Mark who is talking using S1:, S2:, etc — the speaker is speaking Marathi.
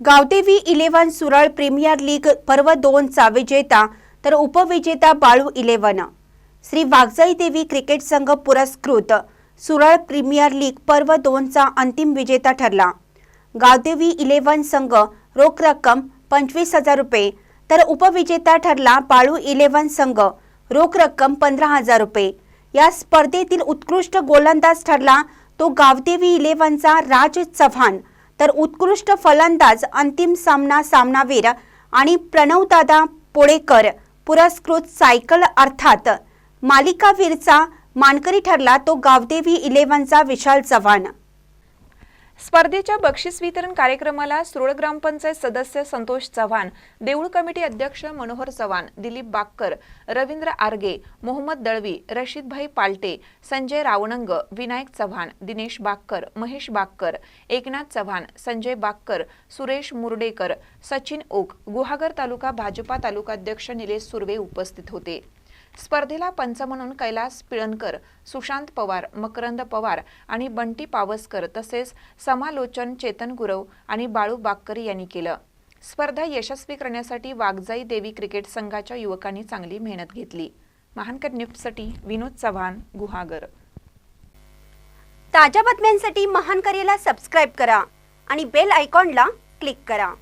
S1: Gavdevi eleven Sural premier league पर्व दोनचा विजेता तर उपविजेता बाळू इलेव्हन. श्री वाघजाई देवी क्रिकेट संघ पुरस्कृत सुरळ प्रीमियर लीग पर्व दोनचा अंतिम विजेता ठरला. गावदेवी इलेव्हन संघ रोख रक्कम पंचवीस हजार रुपये तर उपविजेता ठरला बाळू इलेव्हन संघ रोख रक्कम पंधरा हजार रुपये. या स्पर्धेतील उत्कृष्ट गोलंदाज ठरला तो गावदेवी इलेव्हनचा राज चव्हाण तर उत्कृष्ट फलंदाज अंतिम सामना सामनावीर आणि प्रणवदादा पोळेकर पुरस्कृत सायकल अर्थात मालिकावीरचा मानकरी ठरला तो गावदेवी इलेव्हनचा विशाल चव्हाण.
S2: स्पर्धेच्या बक्षीस वितरण कार्यक्रमाला सुरळ ग्रामपंचायत सदस्य संतोष चव्हाण देऊळ कमिटी अध्यक्ष मनोहर चव्हाण दिलीप बाक्कर रवींद्र आर्गे मोहम्मद दळवी रशीदभाई पालटे संजय रावणंग विनायक चव्हाण दिनेश बाक्कर महेश बाक्कर एकनाथ चव्हाण संजय बाक्कर सुरेश मुर्डेकर सचिन ओक गुहागर तालुका भाजपा तालुकाध्यक्ष निलेश सुर्वे उपस्थित होते. स्पर्धेला पंच म्हणून कैलास पिळणकर सुशांत पवार मकरंद पवार आणि बंटी पावसकर तसेच समालोचन चेतन गुरव आणि बाळू बाक्कर यांनी केलं. स्पर्धा यशस्वी करण्यासाठी वाघजाई देवी क्रिकेट संघाच्या युवकांनी चांगली मेहनत घेतली. महानकर न्यूजसाठी विनोद चव्हाण गुहागर.
S1: ताज्या बातम्यांसाठी महानकरेला सबस्क्राईब करा आणि बेल आयकॉनला क्लिक करा.